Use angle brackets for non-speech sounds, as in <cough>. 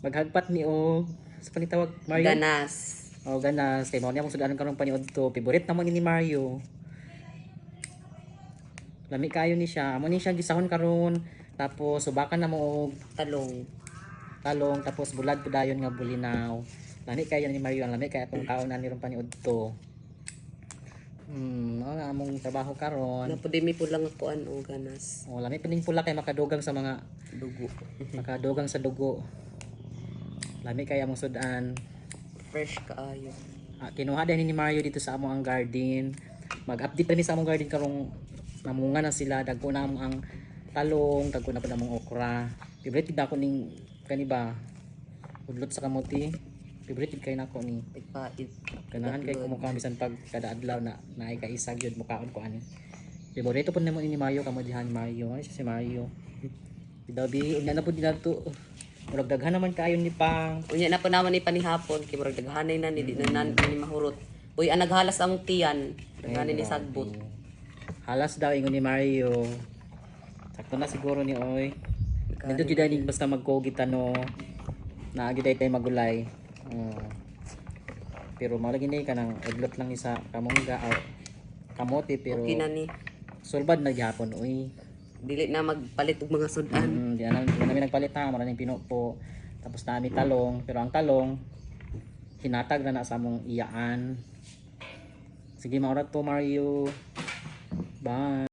Maghagpat ni o sa panitawag Mario. Ganas. Oh, ganas. Kay mo niya mong sudanan karong paniod to. Favorite naman ni Mario. Lami kayo ni siya. Amo ni siya gisahon karon. Tapos subakan na mo og Talong. talong tapos bulad po dayon nga bulinaw. Lami kayo ni Mario. Lami kaya atong kaon na ni ron paniod to. Hmm, ano nga among trabaho karon. Napudimi po lang ako ano, ganas. Oh, lami pining pula kay makadugang sa mga Dugo. <laughs> makadugang sa dugo. Lami kaya among sudan. Fresh kaayo. Ah, kinuha din ni Mario dito sa among ang garden. Mag-update pa ni sa among garden karong namunga na sila dagko na ang talong, dagko na po na among okra. Favorite gid ako ning kani ba? Udlot sa kamuti. Favorite gid kay nako ni. Pagpait. Ganahan kay kumukha bisan pag kada adlaw na naay ka isag yun mukaon ko ani. Favorito po nimo ni Mario kamo dihan Mario. Siya si Mario? Bidabi, una na po dinato. Murag daghan naman kayo ni Pang. Unya na po naman ni panihapon. Kay murag daghanay na ni di na nan ni mahurot. Uy, ang naghalas ang tiyan. Daghanay ni sagbot. Halas daw ingon ni Mario. Sakto na siguro ni Oy. Nandito jud ni basta magkogi tano. Naagi day tayo magulay. Oh. Pero malagi ni kanang udlot lang ni sa kamungga or kamote pero Okay na ni. sulbad na gyapon uy. Dili na magpalit og mga sudan. Mm, di na di na namin nagpalit ha, maraming pinupo. Tapos na namin talong, pero ang talong hinatag na na sa among iyaan. Sige, maura to Mario. Bye.